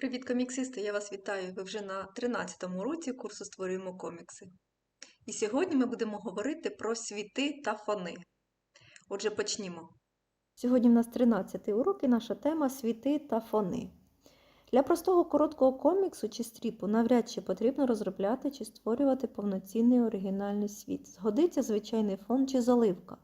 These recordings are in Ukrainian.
Привіт, коміксисти! Я вас вітаю. Ви вже на 13-му уроці курсу Створюємо комікси. І сьогодні ми будемо говорити про світи та фони. Отже, почнімо. Сьогодні в нас 13 урок і наша тема світи та фони. Для простого короткого коміксу чи стріпу навряд чи потрібно розробляти чи створювати повноцінний оригінальний світ. Згодиться звичайний фон чи заливка.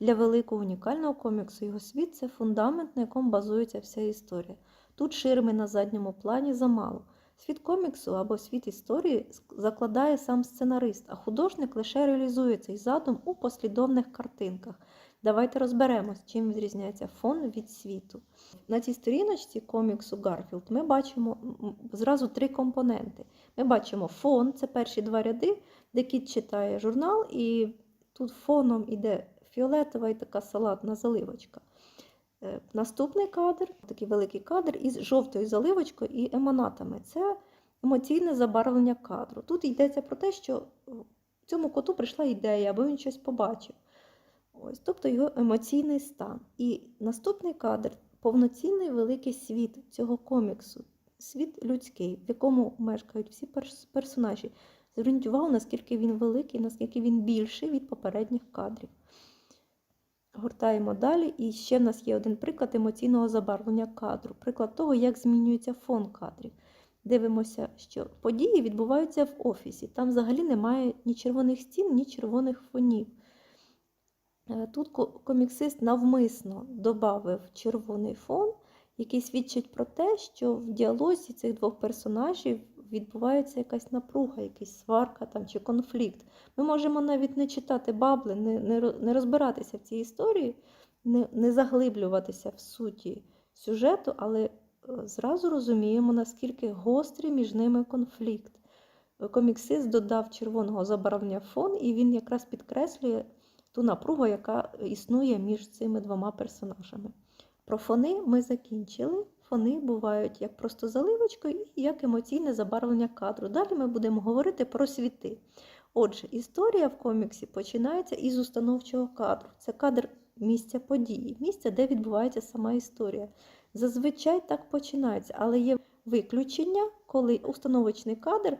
Для великого унікального коміксу його світ це фундамент, на якому базується вся історія. Тут ширми на задньому плані замало. Світ коміксу або світ історії закладає сам сценарист, а художник лише реалізує цей задум у послідовних картинках. Давайте розберемось, чим відрізняється фон від світу. На цій сторіночці коміксу Гарфілд ми бачимо зразу три компоненти. Ми бачимо фон, це перші два ряди, де кіт читає журнал, і тут фоном іде фіолетова і така салатна заливочка. Е, Наступний кадр, такий великий кадр із жовтою заливочкою і еманатами. Це емоційне забарвлення кадру. Тут йдеться про те, що цьому коту прийшла ідея, або він щось побачив. Ось, тобто його емоційний стан. І наступний кадр повноцінний великий світ цього коміксу, світ людський, в якому мешкають всі перс- персонажі. Зверніть увагу, наскільки він великий, наскільки він більший від попередніх кадрів. Гортаємо далі, і ще в нас є один приклад емоційного забарвлення кадру, приклад того, як змінюється фон кадрів. Дивимося, що події відбуваються в офісі. Там взагалі немає ні червоних стін, ні червоних фонів. Е, Тут коміксист навмисно додав червоний фон, який свідчить про те, що в діалозі цих двох персонажів відбувається якась напруга, якась сварка там, чи конфлікт. Ми можемо навіть не читати бабли, не, не, не розбиратися в цій історії, не, не заглиблюватися в суті сюжету, але е, зразу розуміємо, наскільки гострий між ними конфлікт. Коміксист додав червоного забарвлення фон, і він якраз підкреслює ту напругу, яка існує між цими двома персонажами. Про фони ми закінчили. Фони бувають як просто заливочкою і як емоційне забарвлення кадру. Далі ми будемо говорити про світи. Отже, історія в коміксі починається із установчого кадру. Це кадр місця події, місця, де відбувається сама історія. Зазвичай так починається, але є виключення, коли установочний кадр,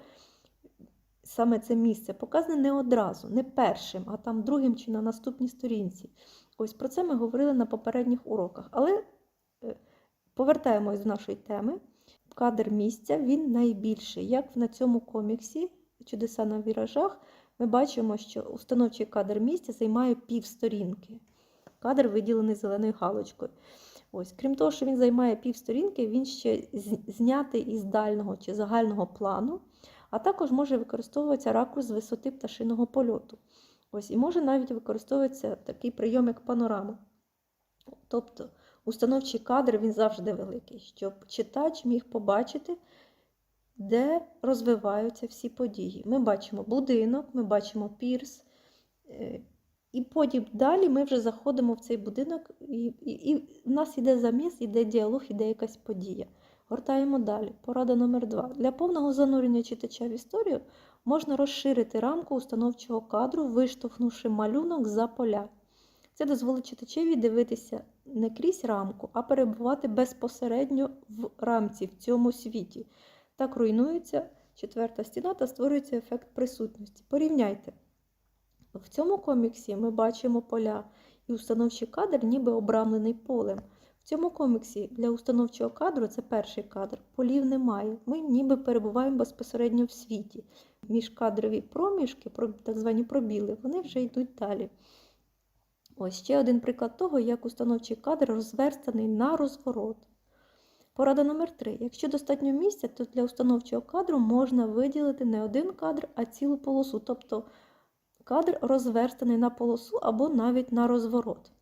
саме це місце, показане не одразу, не першим, а там другим чи на наступній сторінці. Ось про це ми говорили на попередніх уроках. Але повертаємось до нашої теми. Кадр місця він найбільший. Як на цьому коміксі Чудеса на віражах, ми бачимо, що установчий кадр місця займає півсторінки. Кадр виділений зеленою галочкою. Ось, крім того, що він займає півсторінки, він ще знятий із дальнього чи загального плану, а також може використовуватися ракурс висоти пташиного польоту. Ось, і може навіть використовуватися такий прийом, як панорама. Тобто установчий кадр він завжди великий, щоб читач міг побачити, де розвиваються всі події. Ми бачимо будинок, ми бачимо пірс, е, і потім далі ми вже заходимо в цей будинок, і, і, і в нас іде заміс, іде діалог, іде якась подія. Гортаємо далі. Порада номер два. Для повного занурення читача в історію можна розширити рамку установчого кадру, виштовхнувши малюнок за поля. Це дозволить читачеві дивитися не крізь рамку, а перебувати безпосередньо в рамці, в цьому світі. Так руйнується четверта стіна та створюється ефект присутності. Порівняйте. В цьому коміксі ми бачимо поля, і установчий кадр ніби обрамлений полем. В цьому коміксі для установчого кадру це перший кадр. Полів немає. Ми ніби перебуваємо безпосередньо в світі. Міжкадрові проміжки, так звані пробіли, вони вже йдуть далі. Ось ще один приклад того, як установчий кадр розверстаний на розворот. Порада номер 3. Якщо достатньо місця, то для установчого кадру можна виділити не один кадр, а цілу полосу. Тобто кадр розверстаний на полосу або навіть на розворот.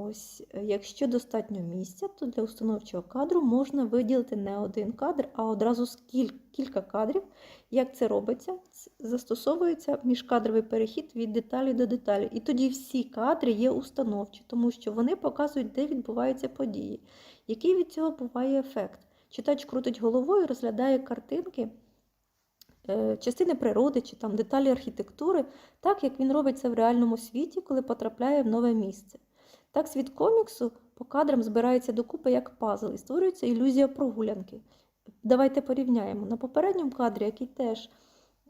Ось, е, якщо достатньо місця, то для установчого кадру можна виділити не один кадр, а одразу кілька кадрів. Як це робиться? Застосовується міжкадровий перехід від деталі до деталі. І тоді всі кадри є установчі, тому що вони показують, де відбуваються події. Який від цього буває ефект? Читач крутить головою, розглядає картинки, е, частини природи чи там деталі архітектури, так як він робить це в реальному світі, коли потрапляє в нове місце. Так, світ коміксу по кадрам збирається докупи як пазл і створюється ілюзія прогулянки. Давайте порівняємо. На попередньому кадрі, який теж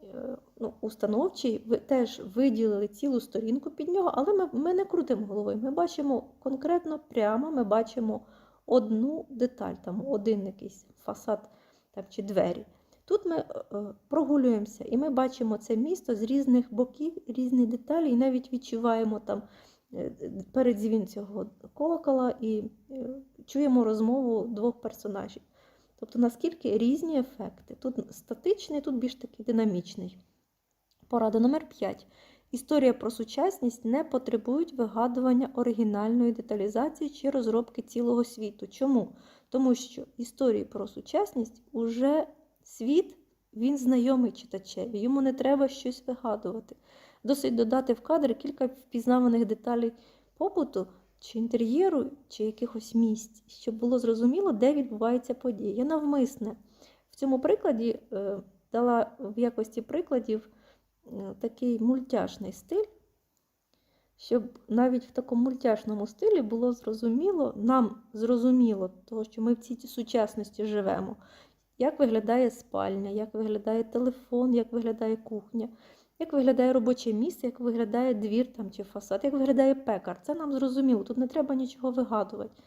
е, ну, установчий, ви теж виділили цілу сторінку під нього, але ми, ми не крутимо головою. Ми бачимо конкретно прямо, ми бачимо одну деталь, там один якийсь фасад там, чи двері. Тут ми е, е, прогулюємося і ми бачимо це місто з різних боків, різні деталі, і навіть відчуваємо там передзвін цього колокола і е, чуємо розмову двох персонажів. Тобто наскільки різні ефекти. Тут статичний, тут більш такий динамічний. Порада номер 5. Історія про сучасність не потребують вигадування оригінальної деталізації чи розробки цілого світу. Чому? Тому що історії про сучасність уже світ він знайомий читачеві, йому не треба щось вигадувати. Досить додати в кадр кілька впізнаваних деталей побуту чи інтер'єру, чи якихось місць, щоб було зрозуміло, де відбувається подія. Я навмисне в цьому прикладі е, дала в якості прикладів е, такий мультяшний стиль, щоб навіть в такому мультяшному стилі було зрозуміло, нам зрозуміло, того, що ми в цій сучасності живемо, як виглядає спальня, як виглядає телефон, як виглядає кухня, як виглядає робоче місце, як виглядає двір там, чи фасад, як виглядає пекар. Це нам зрозуміло, тут не треба нічого вигадувати.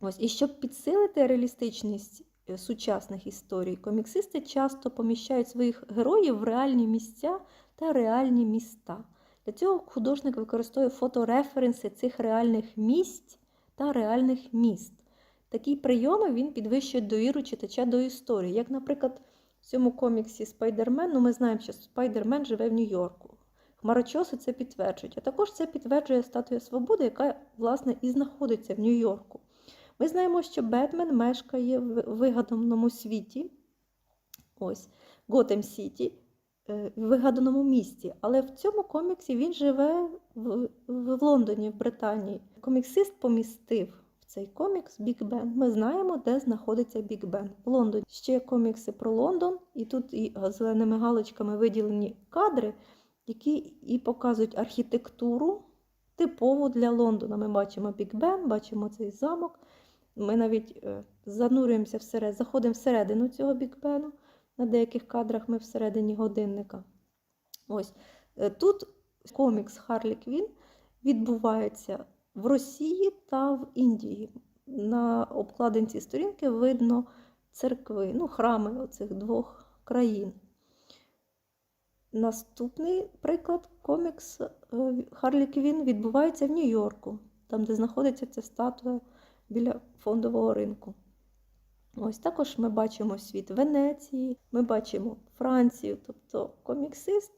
Ось, І щоб підсилити реалістичність е, сучасних історій, коміксисти часто поміщають своїх героїв в реальні місця та реальні міста. Для цього художник використовує фотореференси цих реальних місць та реальних міст. Такі прийоми він підвищує довіру читача до історії. Як, наприклад, в цьому коміксі Спайдермен, ну ми знаємо, що Спайдермен живе в Нью-Йорку. Хмарочоси це підтверджують. А також це підтверджує статуя свободи, яка, власне, і знаходиться в Нью-Йорку. Ми знаємо, що Бетмен мешкає в вигаданому світі, ось, Готем Сіті, е, в вигаданому місті. Але в цьому коміксі він живе в, в Лондоні, в Британії. Коміксист помістив цей комікс Біг Бен. Ми знаємо, де знаходиться Біг Бен в Лондоні. Ще комікси про Лондон, і тут і зеленими галочками виділені кадри, які і показують архітектуру типову для Лондона. Ми бачимо Біг Бен, бачимо цей замок. Ми навіть е, занурюємося всередину, заходимо всередину цього Біг Бену. На деяких кадрах ми всередині годинника. Ось е, тут комікс Харлі Квін відбувається в Росії та в Індії. На обкладинці сторінки видно церкви, ну, храми оцих двох країн. Наступний приклад комікс е, Харлі Квін відбувається в Нью-Йорку, там, де знаходиться ця статуя біля фондового ринку. Ось також ми бачимо світ Венеції, ми бачимо Францію, тобто коміксист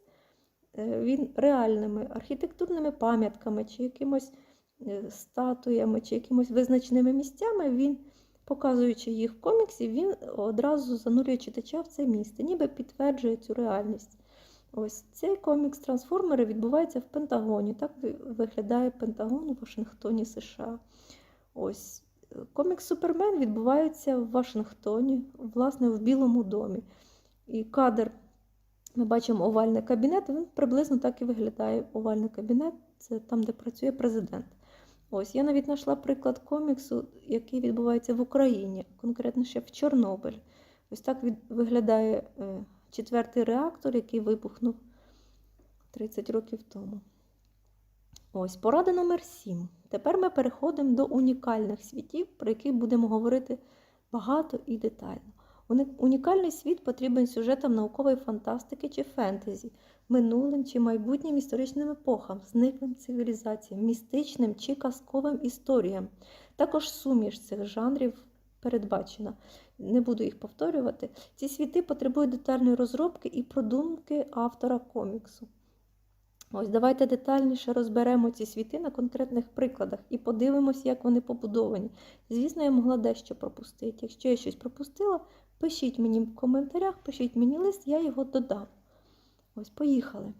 е, він реальними архітектурними пам'ятками, чи якимось статуями, чи якимось визначними місцями, він, показуючи їх в коміксі, він одразу занурює читача в це місце, ніби підтверджує цю реальність. Ось цей комікс Трансформери відбувається в Пентагоні. Так виглядає Пентагон у Вашингтоні, США. Ось комікс Супермен відбувається в Вашингтоні, власне, в Білому домі. І кадр, ми бачимо овальний кабінет, він приблизно так і виглядає. Овальний кабінет це там, де працює президент. Ось я навіть знайшла приклад коміксу, який відбувається в Україні, конкретно ще в Чорнобиль. Ось так від, виглядає е, четвертий реактор, який вибухнув 30 років тому. Ось порада номер 7. Тепер ми переходимо до унікальних світів, про які будемо говорити багато і детально. Унікальний світ потрібен сюжетам наукової фантастики чи фентезі, минулим чи майбутнім історичним епохам, зниклим цивілізаціям, містичним чи казковим історіям. Також суміш цих жанрів передбачена. Не буду їх повторювати. Ці світи потребують детальної розробки і продумки автора коміксу. Ось давайте детальніше розберемо ці світи на конкретних прикладах і подивимося, як вони побудовані. Звісно, я могла дещо пропустити. Якщо я щось пропустила, пишіть мені в коментарях, пишіть мені лист, я його додам. Ось, поїхали.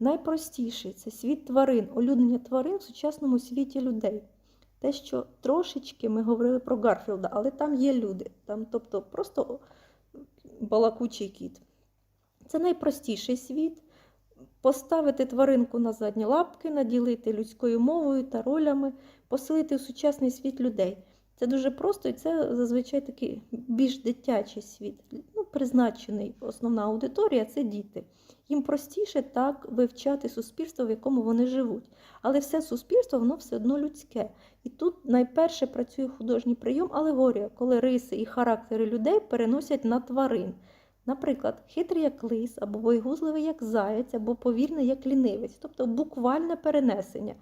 Найпростіший це світ тварин, улюблення тварин в сучасному світі людей. Те, що трошечки ми говорили про Гарфілда, але там є люди, там, тобто просто балакучий кіт. Це найпростіший світ. Поставити тваринку на задні лапки, наділити людською мовою та ролями, поселити в сучасний світ людей. Це дуже просто, і це зазвичай такий більш дитячий світ. Ну, призначений основна аудиторія це діти. Їм простіше так вивчати суспільство, в якому вони живуть. Але все суспільство воно все одно людське. І тут найперше працює художній прийом алегорія, коли риси і характери людей переносять на тварин. Наприклад, хитрий як лис, або бойгузливий як заяць, або повільний як лінивець, тобто буквальне перенесення.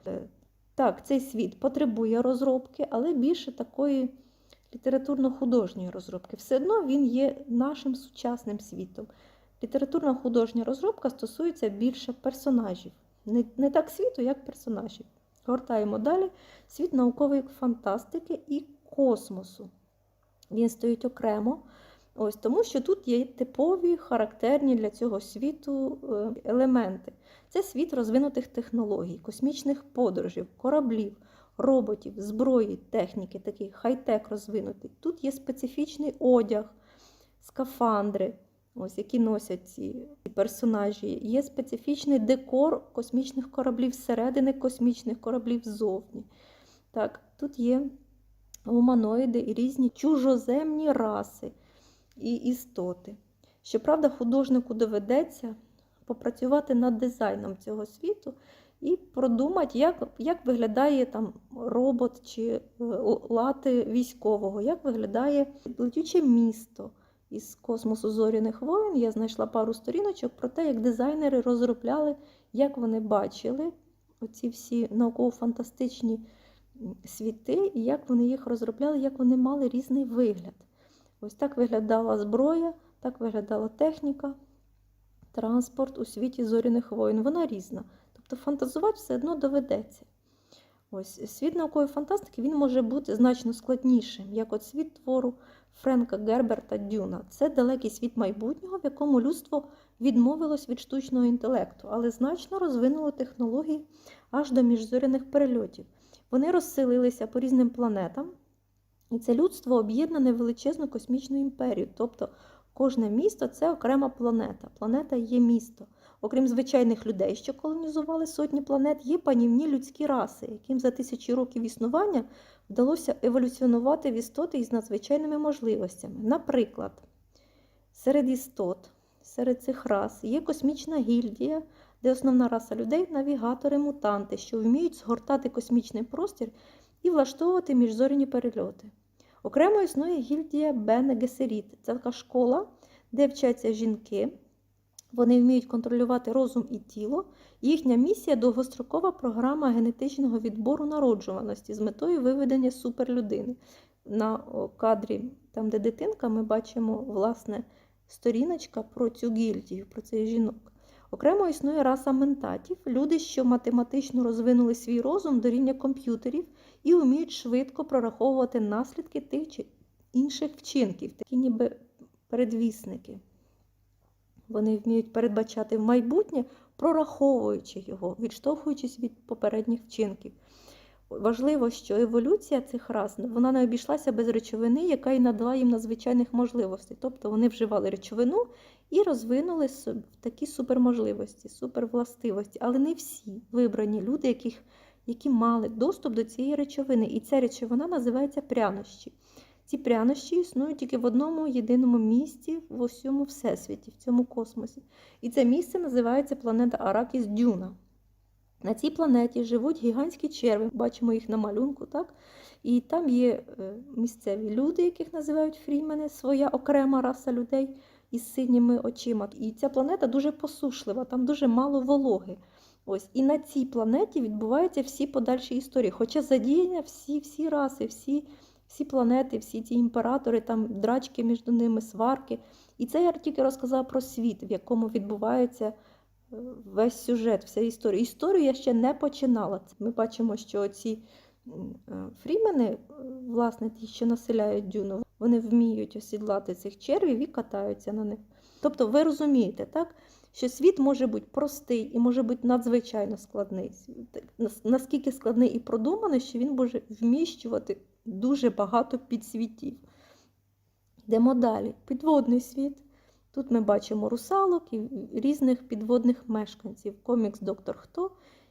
Так, цей світ потребує розробки, але більше такої літературно-художньої розробки. Все одно він є нашим сучасним світом. Літературно-художня розробка стосується більше персонажів. Не, не так світу, як персонажів. Гортаємо далі світ наукової фантастики і космосу. Він стоїть окремо. Ось тому, що тут є типові, характерні для цього світу е, елементи. Це світ розвинутих технологій, космічних подорожів, кораблів, роботів, зброї, техніки, такий хай-тек розвинутий. Тут є специфічний одяг, скафандри, ось, які носять ці персонажі. Є специфічний декор космічних кораблів зсередини космічних кораблів ззовні. Так, тут є гуманоїди і різні чужоземні раси і істоти. Щоправда, художнику доведеться попрацювати над дизайном цього світу і продумати, як, як виглядає там робот чи е, лати військового, як виглядає летюче місто із космосу зоряних воїн. Я знайшла пару сторіночок про те, як дизайнери розробляли, як вони бачили оці всі науково-фантастичні світи, і як вони їх розробляли, як вони мали різний вигляд. Ось так виглядала зброя, так виглядала техніка, транспорт у світі зоряних воїн. Вона різна. Тобто фантазувати все одно доведеться. Ось світ наукової фантастики він може бути значно складнішим, як от світ твору Френка Герберта Дюна. Це далекий світ майбутнього, в якому людство відмовилось від штучного інтелекту, але значно розвинуло технології аж до міжзоряних перельотів. Вони розселилися по різним планетам, і це людство об'єднане в величезну космічну імперію. Тобто кожне місто це окрема планета. Планета є місто. Окрім звичайних людей, що колонізували сотні планет, є панівні людські раси, яким за тисячі років існування вдалося еволюціонувати в істоти із надзвичайними можливостями. Наприклад, серед істот, серед цих рас є космічна гільдія, де основна раса людей навігатори-мутанти, що вміють згортати космічний простір і влаштовувати міжзоряні перельоти. Окремо існує гільдія Бене Гесеріт. Це така школа, де вчаться жінки. Вони вміють контролювати розум і тіло. Їхня місія довгострокова програма генетичного відбору народжуваності з метою виведення суперлюдини. На кадрі, там, де дитинка, ми бачимо власне сторіночка про цю гільдію, про цих жінок. Окремо існує раса ментатів, люди, що математично розвинули свій розум до рівня комп'ютерів і вміють швидко прораховувати наслідки тих чи інших вчинків, такі ніби передвісники. Вони вміють передбачати в майбутнє, прораховуючи його, відштовхуючись від попередніх вчинків. Важливо, що еволюція цих рас вона не обійшлася без речовини, яка й надала їм надзвичайних можливостей. Тобто вони вживали речовину і розвинули такі суперможливості, супервластивості. Але не всі вибрані люди, яких, які мали доступ до цієї речовини. І ця речовина називається прянощі. Ці прянощі існують тільки в одному єдиному місці в усьому всесвіті, в цьому космосі. І це місце називається планета Аракіс Дюна. На цій планеті живуть гігантські черви, бачимо їх на малюнку, так? І там є місцеві люди, яких називають фрімени, своя окрема раса людей із синіми очима. І ця планета дуже посушлива, там дуже мало вологи. Ось І на цій планеті відбуваються всі подальші історії. Хоча задіяння всі всі раси, всі всі планети, всі ці імператори, там драчки між ними, сварки. І це я тільки розказала про світ, в якому відбувається весь сюжет, вся історія. Історію я ще не починала. Ми бачимо, що ці фрімени, власне, ті, що населяють дюну, вони вміють осідлати цих червів і катаються на них. Тобто, ви розумієте, так? Що світ може бути простий і може бути надзвичайно складний. Наскільки складний і продуманий, що він може вміщувати дуже багато підсвітів. Йдемо далі. Підводний світ. Тут ми бачимо русалок і різних підводних мешканців, комікс Доктор Хто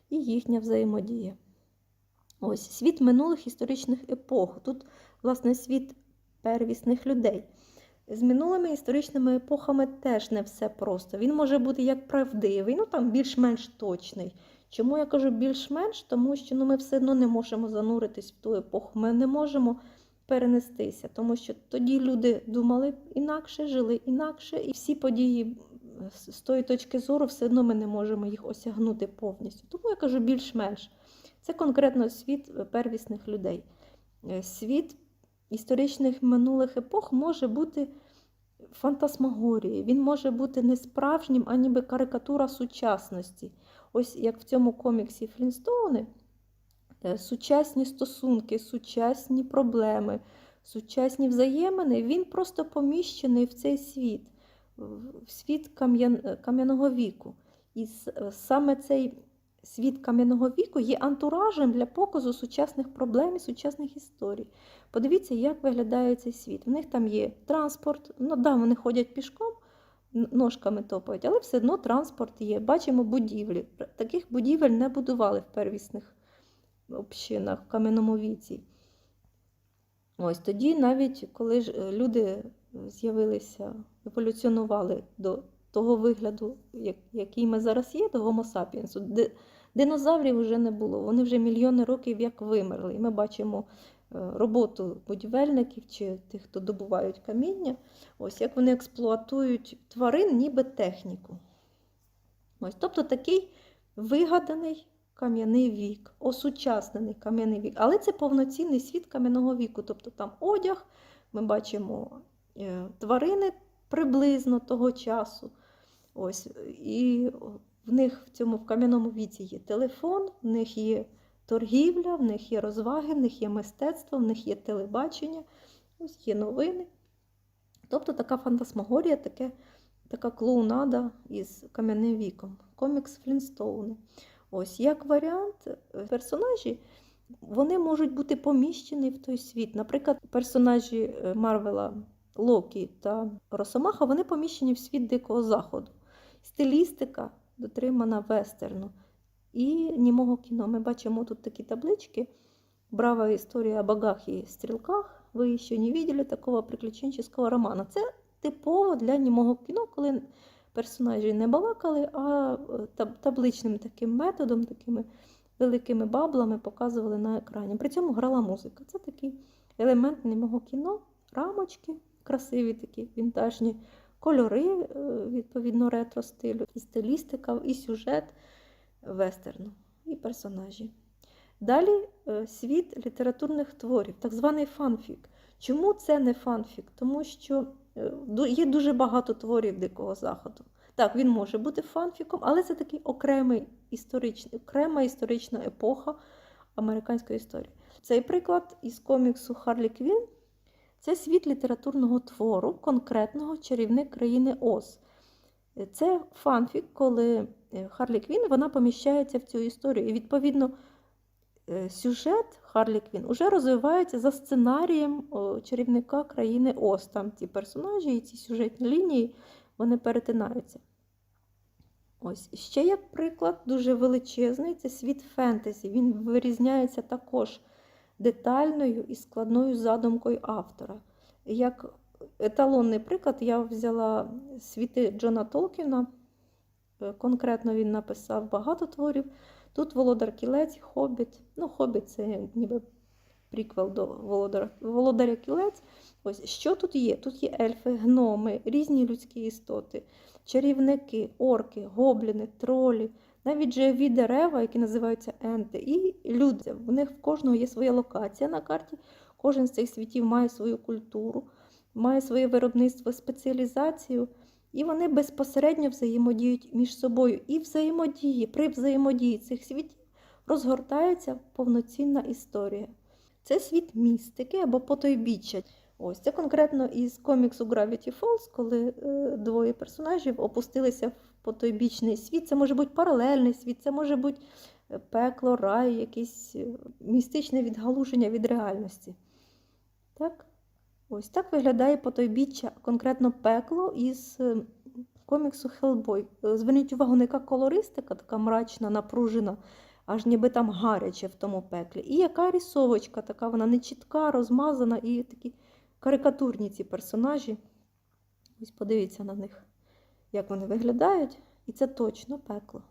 і їхня взаємодія. Ось світ минулих історичних епох. Тут, власне, світ первісних людей. З минулими історичними епохами теж не все просто. Він може бути як правдивий, ну там більш-менш точний. Чому я кажу більш-менш? Тому що ну, ми все одно не можемо зануритись в ту епоху. Ми не можемо перенестися, тому що тоді люди думали інакше, жили інакше, і всі події з з тої точки зору все одно ми не можемо їх осягнути повністю. Тому я кажу більш-менш. Це конкретно світ е, первісних людей. Е, Світ історичних минулих епох може бути фантасмагорією, він може бути не справжнім, а ніби карикатура сучасності. Ось як в цьому коміксі Флінстоуни, е, сучасні стосунки, сучасні проблеми, сучасні взаємини, він просто поміщений в цей світ, в світ е, кам'яного віку. І саме цей світ кам'яного віку є антуражем для показу сучасних проблем і сучасних історій. Подивіться, як виглядає цей світ. У них там є транспорт, ну да, вони ходять пішком, ножками топають, але все одно транспорт є. Бачимо будівлі. Таких будівель не будували в первісних общинах в кам'яному віці. Ось тоді, навіть коли ж е, люди з'явилися, еволюціонували до того вигляду, який ми зараз є, до Homo sapiens, де динозаврів вже не було. Вони вже мільйони років як вимерли. І ми бачимо е, роботу будівельників чи тих, хто добувають каміння, ось як вони експлуатують тварин, ніби техніку. Ось, тобто такий вигаданий кам'яний вік, осучаснений кам'яний вік. Але це повноцінний світ кам'яного віку. Тобто там одяг, ми бачимо е, тварини приблизно того часу. Ось, і в них в цьому в кам'яному віці є телефон, в них є торгівля, в них є розваги, в них є мистецтво, в них є телебачення, ось є новини. Тобто така фантасмагорія, таке, така клоунада із кам'яним віком. Комікс Флінстоуни. Ось як варіант, е, персонажі вони можуть бути поміщені в той світ. Наприклад, персонажі е, Марвела Локі та Росомаха вони поміщені в світ Дикого Заходу. Стилістика дотримана вестерну і німого кіно. Ми бачимо тут такі таблички. Бравая історія о богах і стрілках. Ви ще не бачили такого приключенческого роману. Це типово для німого кіно, коли персонажі не балакали, а е, табличним таким методом, такими великими баблами показували на екрані. При цьому грала музика. Це такий елемент німого кіно, рамочки красиві, такі вінтажні кольори, е, відповідно, ретро стилю, і стилістика, і сюжет вестерну, і персонажі. Далі е, світ літературних творів, так званий фанфік. Чому це не фанфік? Тому що е, є дуже багато творів Дикого Заходу. Так, він може бути фанфіком, але це такий окремий історичний, окрема історична епоха американської історії. Цей приклад із коміксу Харлі Квін це світ літературного твору конкретного чарівник країни Оз. Це фанфік, коли е, Харлі Квін вона поміщається в цю історію. І відповідно е, сюжет Харлі Квін уже розвивається за сценарієм чарівника країни Оз. Там ці персонажі і ці сюжетні лінії вони перетинаються. Ось ще як приклад дуже величезний це світ фентезі. Він вирізняється також детальною і складною задумкою автора. Як еталонний приклад, я взяла світи Джона Толкіна. Е, Конкретно він написав багато творів. Тут Володар Кілець, Хобіт. Ну, Хобіт це ніби приквел до Володара, Володаря Кілець. Ось що тут є? Тут є ельфи, гноми, різні людські істоти, чарівники, орки, гобліни, тролі, навіть живі дерева, які називаються енти, і люди. В них в кожного є своя локація на карті. Кожен з цих світів має свою культуру, має своє виробництво, спеціалізацію, і вони безпосередньо взаємодіють між собою. І взаємодії, при взаємодії цих світів розгортається повноцінна історія. Це світ містики або потойбіччя. Ось це конкретно із коміксу Gravity Falls, коли е, двоє персонажів опустилися в потойбічний світ. Це може бути паралельний світ, це може бути е, пекло, рай, якесь е, містичне відгалуження від реальності. Так? Ось так виглядає потойбіччя, конкретно пекло із е, коміксу. Е, Зверніть увагу, не яка колористика, така мрачна, напружена, аж ніби там гаряче в тому пеклі. І яка рисовочка, така вона нечітка, розмазана, і такі карикатурні ці персонажі. Ось подивіться на них, як вони виглядають. І це точно пекло.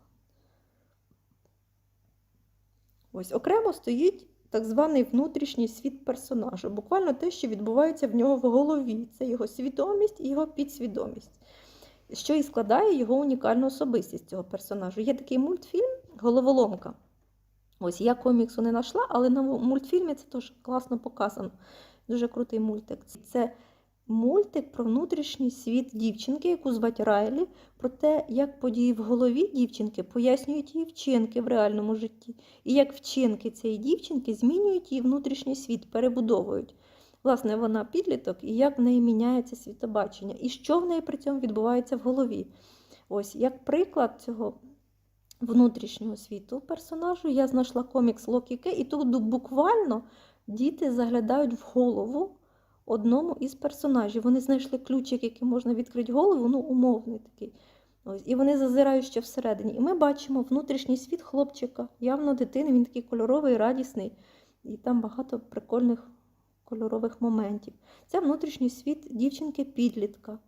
Ось окремо стоїть так званий внутрішній світ персонажа, буквально те, що відбувається в нього в голові. Це його свідомість і його підсвідомість, що і складає його унікальну особистість цього персонажа. Є такий мультфільм Головоломка. Ось я коміксу не знайшла, але на мультфільмі це теж класно показано. Дуже крутий мультик. Це мультик про внутрішній світ дівчинки, яку звати Райлі, про те, як події в голові дівчинки пояснюють її вчинки в реальному житті, і як вчинки цієї дівчинки змінюють її внутрішній світ, перебудовують. Власне, вона підліток, і як в неї міняється світобачення, і що в неї при цьому відбувається в голові. Ось як приклад цього внутрішнього світу персонажу, я знайшла комікс Локі Ке, і тут буквально діти заглядають в голову одному із персонажів. Вони знайшли ключик, який можна відкрити голову, ну, умовний такий. Ось, і вони зазирають ще всередині. І ми бачимо внутрішній світ хлопчика, явно дитини, він такий кольоровий, радісний, і там багато прикольних кольорових моментів. Це внутрішній світ дівчинки-підлітка.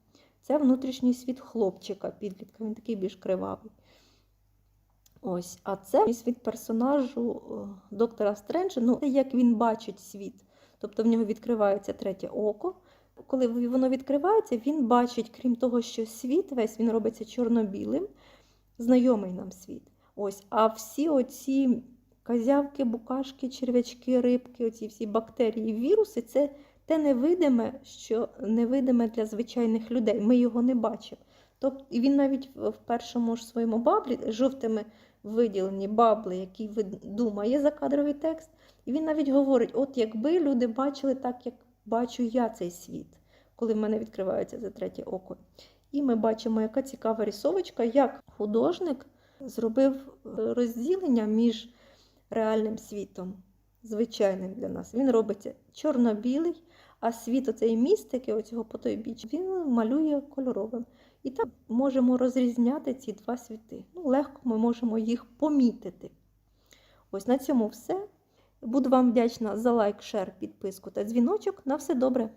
Це внутрішній світ хлопчика-підлітка, він такий більш кривавий. Ось, а це світ персонажу е, доктора Стренджа, ну, як він бачить світ. Тобто в нього відкривається третє око. Коли воно відкривається, він бачить, крім того, що світ весь він робиться чорно-білим, знайомий нам світ. Ось, А всі оці козявки, букашки, черв'ячки, рибки, оці всі бактерії, віруси це те невидиме, що невидиме для звичайних людей. Ми його не бачимо. Тобто він навіть в першому ж своєму баблі жовтими виділені бабли, які думає закадровий текст. І він навіть говорить: от якби люди бачили так, як бачу я цей світ, коли в мене відкривається за третє око. І ми бачимо, яка цікава рисовочка, як художник зробив розділення між реальним світом, звичайним для нас. Він робиться чорно-білий, а світ оцеї містики, оцього потойбіч, він малює кольоровим. І так можемо розрізняти ці два світи. Ну, Легко ми можемо їх помітити. Ось на цьому все. Буду вам вдячна за лайк, шер, підписку та дзвіночок. На все добре!